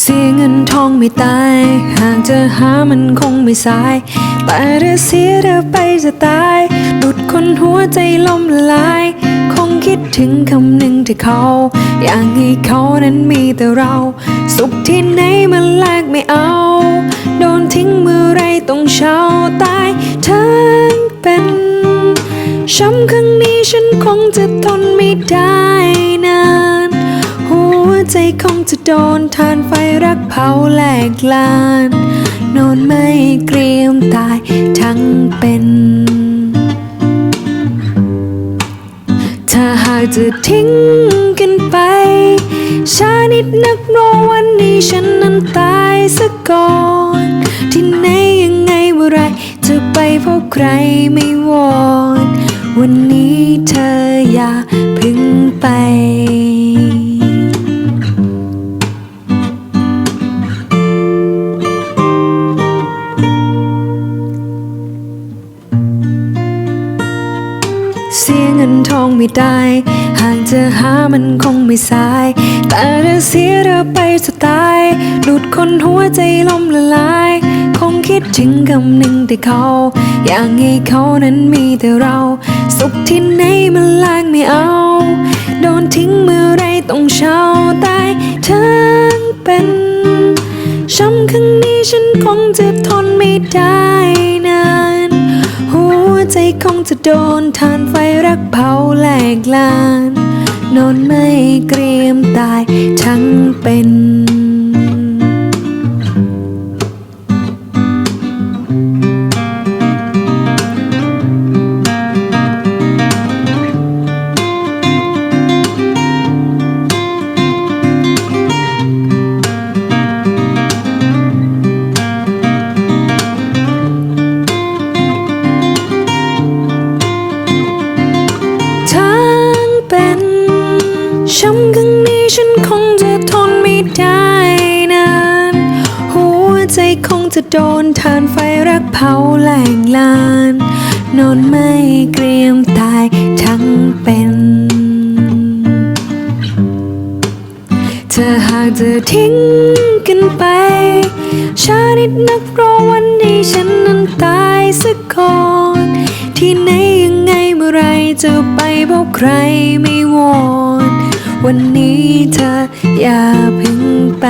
สียเงินทองไม่ตาย หากจะหามันคงไม่สาย แต่ถ้าเสียเธอไปจะตาย ดุดคนหัวใจล่มละลาย คงคิดถึงคำหนึ่งที่เขา อยากให้เขานั้นมีแต่เรา สุขที่ไหนมันแลกไม่เอา โดนทิ้งเมื่อไรต้องเช่าตายทั้งเป็นช้ำครั้งนี้ฉันคงจะทนไม่ได้ ใจคงจะโดนทานไฟรักเผาแหลกลาน นอนไม่เกรียมตายทั้งเป็น ถ้าหากจะทิ้งกันไปชานิดนักรอวันนี้ฉันนั้นตายซะก่อน ที่ไหนยังไงเมื่อไรจะไปพบใครไม่วอน วันนี้เธออย่าพึ่งไป สียเงินทองไม่ได้ หากจะหามันคงไม่สาย แต่ถ้าเสียเธอไปจะตายดูดคนหัวใจล่มละลาย คงคิดถึงคำหนึ่งที่เขา อยากให้เขานั้นมีแต่เรา สุขที่ไหนมันล้ากไม่เอา โดนทิ้งเมื่อไรต้องเช่าตายทั้งเป็นช้ำครั้งนี้ฉันคงจะทนไม่ได้ โดนทานไฟรักเผาแหลกลาน นอนไม่เกรียม จะโดนทานไฟรักเผาแหลกลาน นอนไม่เกรียมตายทั้งเป็นเธอหากจะทิ้งกันไปชาดิดนักรอวันนี้ฉันนั้นตายซะก่อน ที่ไหนยังไงเมื่อไรจะไปพบใครไม่วอนวันนี้เธออย่าเพึ่งไป